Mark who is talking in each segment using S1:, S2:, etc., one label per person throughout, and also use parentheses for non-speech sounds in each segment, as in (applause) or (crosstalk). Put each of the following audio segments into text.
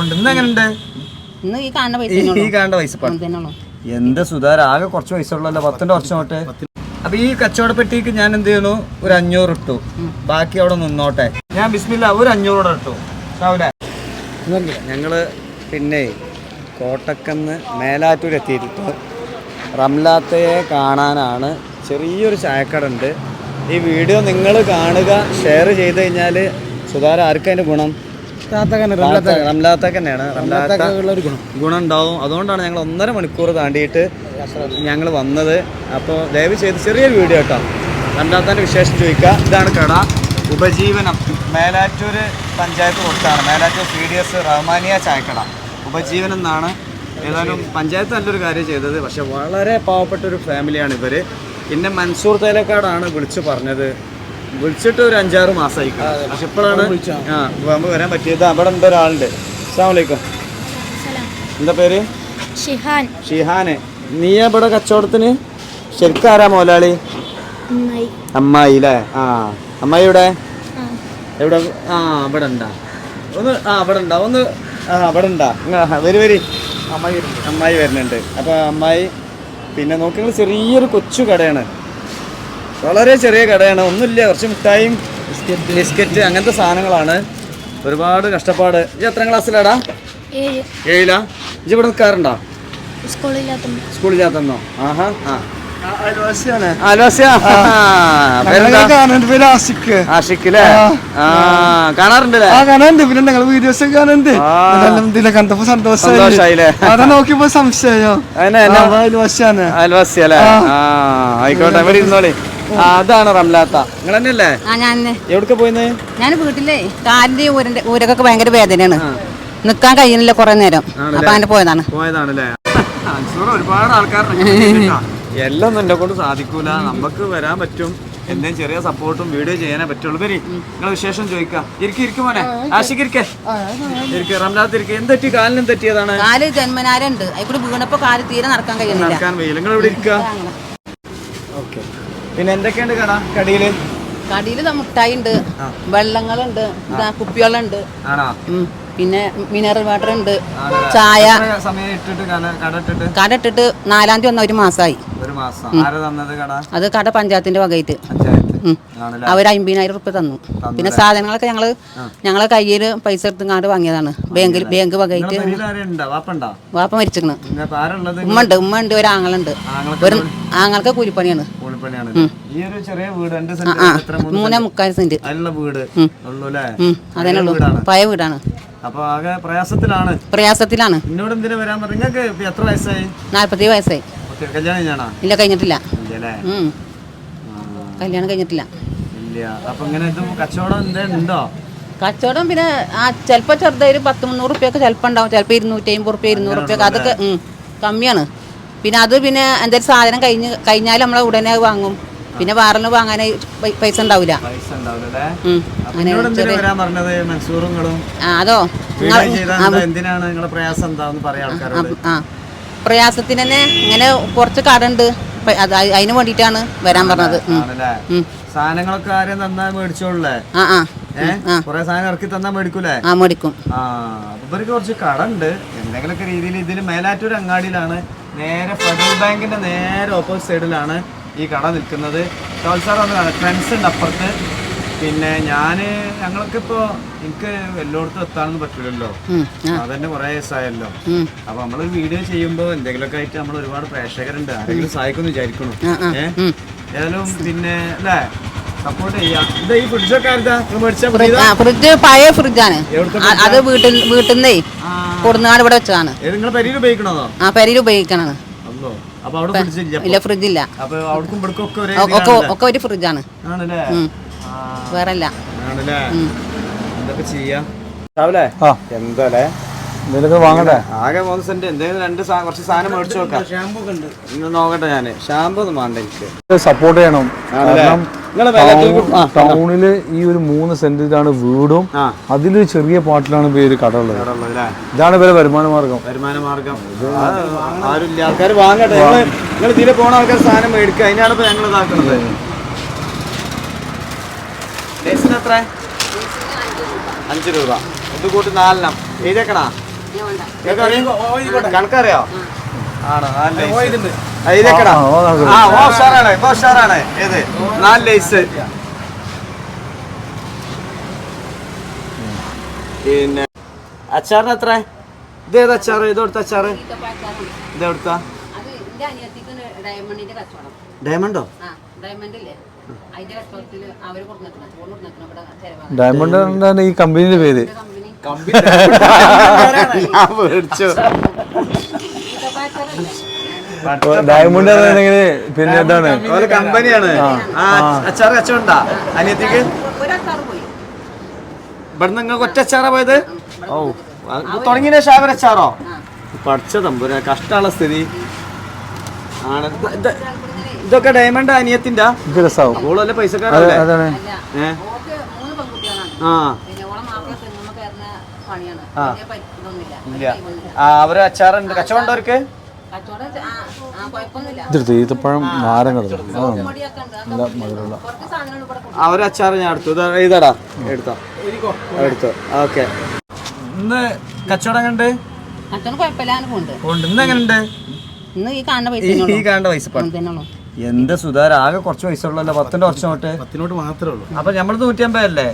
S1: ഉണ്ട്. ഇന്ന് എങ്ങനെയുണ്ട്?
S2: ഇന്ന് ഈ കാണുന്ന പൈസ
S1: ഈ കാണേണ്ട പൈസ. എന്ത് സുധാര ആകെ കുറച്ച് പൈസ ഉള്ളല്ലോ. പത്തിന്റെ കുറച്ച് നോട്ടെ അപ്പൊ ഈ കച്ചവടപ്പെട്ടിക്ക് ഞാൻ എന്ത് ചെയ്യണു ഒരു അഞ്ഞൂറ് ഇട്ടു. ബാക്കി അവിടെ നിന്നോട്ടെ. ഞാൻ ബിസ്മില്ല ഒരു അഞ്ഞൂറ് ഇട്ടു. ഞങ്ങൾ പിന്നെ കോട്ടക്കന്ന് മേലാറ്റൂർ എത്തിയിട്ട് റംലാത്തയെ കാണാനാണ് ചെറിയൊരു ചായക്കട ഉണ്ട് ഈ വീഡിയോ നിങ്ങൾ കാണുക ഷെയർ ചെയ്ത് കഴിഞ്ഞാൽ സുധാര ആർക്കതിന്റെ ഗുണം? റംലാത്തക്ക് തന്നെയാണ്. റംലാത്ത ഗുണം. ഉണ്ടാവും അതുകൊണ്ടാണ് ഞങ്ങൾ ഒന്നര മണിക്കൂർ താണ്ടിയിട്ട് ഞങ്ങൾ വന്നത്. അപ്പോൾ ദയവ് ചെയ്ത് ചെറിയൊരു വീഡിയോ കേട്ടോ. റംലാത്താന്റെ വിശേഷം ചോദിക്കുക. ഇതാണ് കട. ഉപജീവനം. മേലാറ്റൂർ പഞ്ചായത്ത് കൊടുത്താണ് Melattur C D S Rahmaniya ചായക്കട. ഉപജീവനം എന്നാണ് ഏതായാലും പഞ്ചായത്ത് നല്ലൊരു കാര്യം ചെയ്തത്. പക്ഷെ വളരെ പാവപ്പെട്ട ഒരു ഫാമിലിയാണ് ഇവർ പിന്നെ മൻസൂർ തേലക്കാടാണ് വിളിച്ചു പറഞ്ഞത്. വിളിച്ചിട്ട് ഒരു അഞ്ചാറ് മാസമായി പക്ഷെ ഇപ്പോഴാണ് ആ നമുക്ക് വരാൻ പറ്റിയത് അവിടെ ഉണ്ട് ഒരാളുണ്ട്. അസ്സാം വലൈക്കും എന്താ പേര്?
S3: ഷിഹാൻ.
S1: ഷിഹാന്. നീ ഇവിടെ കച്ചവടത്തിന്? ശരിക്കും ആരാ മോലാളി? അമ്മായി. അല്ലേ ആ അമ്മായി ഇവിടെ എവിടെ? ആ അവിടെ ഉണ്ടാ. ഒന്ന് ആ അവിടെ ഉണ്ടാ. ഒന്ന് ആ അവിടെ ഉണ്ടാ. വരി വരി. അമ്മായി അമ്മായി വരുന്നുണ്ട്. അപ്പൊ അമ്മായി പിന്നെ നോക്കി ചെറിയൊരു കൊച്ചു കടയാണ്. വളരെ ചെറിയ കടയാണ്. ഒന്നുമില്ല കുറച്ച് മിഠായും ബിസ്ക്കറ്റ് അങ്ങനത്തെ സാധനങ്ങളാണ്. ഒരുപാട് കഷ്ടപ്പാട്. ഇത് എത്ര ക്ലാസ്സിലാടാ?
S3: ഏഴ്.
S1: ഏഴിലാ? ഇത് ഇവിടെ നിൽക്കാറുണ്ടോ?
S3: സ്കൂളില്ലാത്തോ
S1: ആഹാ ആ.
S4: കണ്ടപ്പോ
S1: സന്തോഷായില്ലേ?
S4: അതാ നോക്കിയപ്പോ സംശയോ? അയൽവാസിയാണ്.
S1: ആയിക്കോട്ടെ ഇവിടെ ഇരുന്നോളി. അതാണ് റംലാത്ത. നിങ്ങൾ തന്നെയല്ലേ?
S2: ആ ഞാൻ
S1: എവിടേക്ക് പോയിന്ന്?
S2: ഞാൻ വീട്ടിലെ. കാലിന്റെ ഊരന്റെ ഊരൊക്കെ ഭയങ്കര വേദനയാണ്. നിക്കാൻ കഴിയുന്നില്ല കുറെ നേരം. അപ്പൊ അങ്ങനെ പോയതാണ്.
S1: പോയതാണല്ലേ? ഒരുപാട് ആൾക്കാർ എല്ലാം എന്റെ കൊണ്ട് സാധിക്കൂല. നമുക്ക് വരാൻ പറ്റും. എന്തെങ്കിലും ചെറിയ സപ്പോർട്ടും വീഡിയോ ചെയ്യാനേ പറ്റുള്ളൂ. വരി നിങ്ങൾ വിശേഷം ചോദിക്കാം. ഇരിക്കും ഇരിക്കും മോനെ. ആഷിക്ക് ഇരിക്കേ. ഇരിക്കെ റംലാത്ത് ഇരിക്കെ. എന്ത് തെറ്റി കാലിനും തെറ്റിയതാണ്
S2: കാൽ ജന്മനാരുണ്ട്. അതിക്കൂടി വീണപ്പോ കാൽ തീരെ നടക്കാൻ കഴിയുന്നില്ല.
S1: നടക്കാൻ വെയിൽ നിങ്ങൾ ഇവിടെ ഇരിക്കുക പിന്നെ എന്തൊക്കെയുണ്ട് കട? കടിയിൽ?
S2: കടിയിൽ മുട്ടായി ഉണ്ട് വെള്ളങ്ങളുണ്ട് കുപ്പികളുണ്ട്. പിന്നെ മിനറൽ വാട്ടർ ഉണ്ട്. ചായ.
S1: കട ഇട്ടിട്ട്?
S2: നാലാം തീയതി വന്ന ഒരു മാസമായി അത് കട പഞ്ചായത്തിന്റെ വകയിട്ട് അവർ അമ്പതിനായിരം റുപ്യ തന്നു. പിന്നെ സാധനങ്ങളൊക്കെ ഞങ്ങൾ ഞങ്ങളെ കയ്യിൽ പൈസ എടുത്തുങ്ങാണ്ട് വാങ്ങിയതാണ്. ബാങ്കിൽ ബാങ്ക് വകയിട്ട് വാപ്പ
S1: മരിച്ചിരുന്നു
S2: ഉമ്മ ഉണ്ട് ഉമ്മ ഉണ്ട് ഒരു
S1: ആങ്ങളുണ്ട്
S2: ഒരു ആങ്ങൾക്ക് കൂലിപ്പണിയാണ്.
S1: കൂലിപ്പണിയാണ് ഈ ഒരു ചെറിയ വീട് രണ്ട് സെന്റ് മൂന്ന്
S2: മുക്കാൽ സെന്റ്
S1: അതിലുള്ള വീട് ഉള്ളൂ. അല്ലേ വീടാണ്.
S2: പഴയ വീടാണ്.
S1: അപ്പൊ ആകെ പ്രയാസത്തിലാണ്.
S2: പ്രയാസത്തിലാണ്.
S1: എന്നോട് എന്തിനാ വരാൻ പറഞ്ഞു? നിങ്ങൾക്ക് എത്ര വയസ്സായി?
S2: നാല്പത്തി വയസ്സായി.
S1: കല്യാണം കഴിഞ്ഞാണോ?
S2: ഇല്ല കഴിഞ്ഞിട്ടില്ല. കല്യാണം കഴിഞ്ഞിട്ടില്ല.
S1: ഇല്ല. അപ്പൊ ഇങ്ങനെ ഇത് കച്ചവടം ഉണ്ടോ?
S2: കച്ചവടം പിന്നെ ആ ചിലപ്പോൾ ചെറുതായി പത്ത് മുന്നൂറ് റുപ്യൊക്കെ ചിലപ്പോൾ ഉണ്ടാവും. ചിലപ്പോൾ ഇരുന്നൂറ്റി അമ്പത് റുപ്യ ഇരുന്നൂറ് റുപ്യൊക്കെ. അതൊക്കെ കമ്മിയാണ്. പിന്നെ അത് പിന്നെ എന്തെങ്കിലും സാധനം കഴിഞ്ഞ് കഴിഞ്ഞാൽ നമ്മൾ ഉടനെ വാങ്ങും. പിന്നെ വേറെ വാങ്ങാനായി പൈസ ഉണ്ടാവില്ല അതോ? പ്രയാസത്തിന് തന്നെ ഇങ്ങനെ കുറച്ച് കടണ്ട്. അതിന് വേണ്ടിട്ടാണ് വരാൻ പറഞ്ഞത്.
S1: സാധനങ്ങളൊക്കെ ആരും തന്നാ മേടിച്ചോളേ
S2: മേടിക്കും.
S1: ഇവർക്ക് കുറച്ച് കടണ്ട്. എന്തെങ്കിലുമൊക്കെ രീതിയിൽ ഇതിൽ മേലാറ്റൂർ അങ്ങാടിയിലാണ് നേരെ ഫെഡറൽ ബാങ്കിന്റെ നേരെ ഓപ്പോസിറ്റ് സൈഡിലാണ് ഈ കട നിൽക്കുന്നത്. ടോൾസാർ വന്നതാണ്. ഫ്രണ്ട്സ് ഉണ്ട് അപ്പുറത്ത്. പിന്നെ ഞാൻ ഞങ്ങൾക്ക് ഇപ്പോ എനിക്ക് എല്ലായിടത്തും എത്താനൊന്നും പറ്റില്ലല്ലോ അതന്നെ കുറെ
S2: വയസ്സായല്ലോ.
S1: അപ്പൊ നമ്മൾ വീഡിയോ ചെയ്യുമ്പോൾ എന്തെങ്കിലുമൊക്കെ ആയിട്ട് നമ്മൾ ഒരുപാട് പ്രേക്ഷകരുണ്ട്. ആരെങ്കിലും സഹായിക്കുന്നു വിചാരിക്കണു ഏഹ് ഏതായാലും പിന്നെ അല്ലേ?
S2: ഫ്രിഡ്ജ് പഴയ ഫ്രിഡ്ജാണ് അത് വീട്ടിൽ വീട്ടിൽ നിന്നേ കൊടുന്നാട് ഇവിടെ വെച്ചതാണ്. ആ പെരയിൽ ഉപയോഗിക്കണത്.
S1: ഇല്ല
S2: ഇല്ല ഫ്രിഡ്ജ് ഇല്ല.
S1: അപ്പൊ അവിടേക്കും ഇവിടേക്കും ഒക്കെ ഒരേ
S2: ഒക്കെ ഒക്കെ ഒരു ഫ്രിഡ്ജാണ് വേറെ അല്ല
S1: ആണല്ലേ?
S4: എന്തെങ്കിലുമൊക്കെ വാങ്ങണ്ടേ?
S1: ആകെ മൂന്ന് സെന്റ്. എന്തെങ്കിലും രണ്ട് കുറച്ച് സാധനം മേടിച്ചു നോക്കാം ഇന്ന് നോക്കട്ടെ ഞാൻ ഷാമ്പൂ ഒന്നും വേണ്ട എനിക്ക്.
S4: സപ്പോർട്ട് ചെയ്യണം? കാരണം ടൗണിൽ ഈ ഒരു മൂന്ന് സെന്റിലാണ് വീടും. അതിലൊരു ചെറിയ പാട്ടിലാണ് ഇപ്പൊ ഈ ഒരു കട ഉള്ളത്? ഇതാണ് ഇവരെ വരുമാന മാർഗം.
S1: വരുമാന മാർഗം. ആരുമില്ല. ആൾക്കാർ വാങ്ങട്ടെ. നിങ്ങൾ തീരെ പോണ ആൾക്കാർ സാധനം മേടിക്കുക. അതിനാണ് ഇപ്പൊ ഞങ്ങൾ ഇതാക്കുന്നത്. എത്ര അഞ്ച് രൂപ. ഇത് കൂട്ടി നാലെണ്ണം. എഴുതേക്കണാ. കണക്കറിയോ? ആണോ? ആ, ഇതൊക്കെടാ
S4: ആ, ഓ, നടക്കും.
S1: ആ ഓ ഉഷാറാണ് ഇപ്പൊ ഉഷാറാണ് ഏത്? നാല് ലൈസ്. പിന്നെ അച്ചാറിന് എത്ര? ഇത് ഏത് അച്ചാറ്? ഇത് കൊടുത്ത അച്ചാറ്. ഇത് കൊടുത്ത?
S2: അനിയത്തിക്ക് ഡയമണ്ടിന്റെ കച്ചവടം.
S1: ഡയമണ്ടോ?
S2: ആ ഡയമണ്ട്
S4: എന്താണ് ഈ കമ്പനിയുടെ പേര്? (laughs)
S1: ഞാൻ മേടിച്ചു
S4: ഡയമണ്ട് എന്നുണ്ടെങ്കിൽ പിന്നെ എന്താണ്?
S1: ഓരോ കമ്പനിയാണ്. ആ. അച്ചാറ് കച്ചവണ്ടാ അനിയത്തിക്ക്?
S2: ഒരു
S1: ഇവിടെ നിങ്ങൾക്ക് ഒറ്റ അച്ചാറാ പോയത്? ഓ തുടങ്ങിയ ശാവര അച്ചാറോ?
S2: ആ.
S1: പഠിച്ച തമ്പുര കഷ്ടമുള്ള സ്ഥിതി. ആണ്. ഇത് ഇത് ഇതൊക്കെ ഡയമണ്ട്
S4: അനിയത്തിന്റെ
S1: പൈസക്കാരല്ലേ ആ. ആ. അവർ അച്ചാറുണ്ട്. കച്ചവടം അവർക്ക്?
S4: ഇതെടുത്ത് ഈത്തപ്പഴം നാരങ്ങ എടുത്തു
S1: അവർ അച്ചാറ് ഞാൻ എടുത്തു. ഇത് ഇതാടാ. എടുത്തോ. എടുത്തോ. ഓക്കെ. ഇന്ന് കച്ചവടം കണ്ട് ഇന്ന് എങ്ങനെയുണ്ട്
S2: ഈ കാണുന്ന പൈസ
S1: എന്ത് സുധാര ആകെ കുറച്ച് പൈസ ഉള്ളല്ലോ? പത്തിന്റെ കുറച്ച് നോട്ട്
S5: പത്തിനോട്ട് മാത്രമേ ഉള്ളൂ.
S1: അപ്പൊ നമ്മൾ നൂറ്റി അമ്പതല്ലേ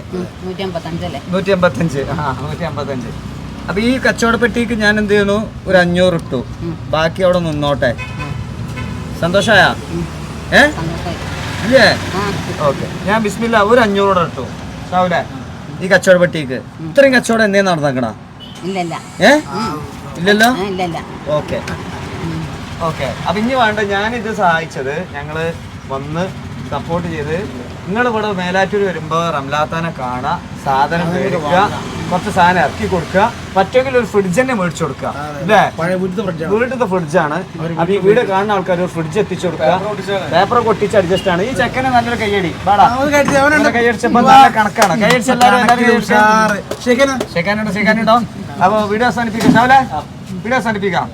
S2: നൂറ്റി
S1: അമ്പത്തഞ്ച് ആ നൂറ്റി അമ്പത്തഞ്ച് അപ്പൊ ഈ കച്ചവടപ്പെട്ടിക്ക് ഞാൻ എന്ത് ചെയ്യണു ഒരു അഞ്ഞൂറ് ഇട്ടു. ബാക്കി അവിടെ നിന്നോട്ടെ. സന്തോഷായ? ഏ? ഇല്ലേ? ഓക്കെ. ഞാൻ ബിസ്മില്ല ഒരു അഞ്ഞൂറോടെ ഇട്ടു. ഷാവൂലെ ഈ കച്ചവടപ്പെട്ടിക്ക് ഇത്രയും കച്ചവടം എന്തേ നടന്നേക്കണ? ഏ? ഇല്ലല്ലോ. ഓക്കെ. ഓക്കെ. അപ്പൊ ഇനി വേണ്ട ഞാനിത് സഹായിച്ചത് ഞങ്ങൾ വന്ന് സപ്പോർട്ട് ചെയ്ത് നിങ്ങൾ ഇവിടെ മേലാറ്റൂർ വരുമ്പോ റംലാത്താനെ കാണാ സാധനം മേടിക്കുക കുറച്ച് സാധനം ഇറക്കി കൊടുക്കുക പറ്റുമെങ്കിൽ ഒരു ഫ്രിഡ്ജ് തന്നെ മേടിച്ചു കൊടുക്കുക. അല്ലേ
S5: പഴയ വീട്ടിൽ ഫ്രിഡ്ജാണ്
S1: വീട്ടിലത്തെ ഫ്രിഡ്ജാണ് അപ്പൊ ഈ വീട് കാണുന്ന ആൾക്കാർ ഒരു ഫ്രിഡ്ജ് എത്തിച്ചു കൊടുക്കുക. പേപ്പർ കൊട്ടിച്ച് അഡ്ജസ്റ്റ് ആണ്. ഈ ചെക്കനെ നല്ലൊരു കൈയടി. വാടാ. നല്ല കൈയടിച്ചപ്പോ നല്ല കണക്കാണ്. കൈയടിച്ച എല്ലാവരും അപ്പൊ വീഡിയോ അവസാനിപ്പിക്കാം. വീഡിയോ അവസാനിപ്പിക്കാം.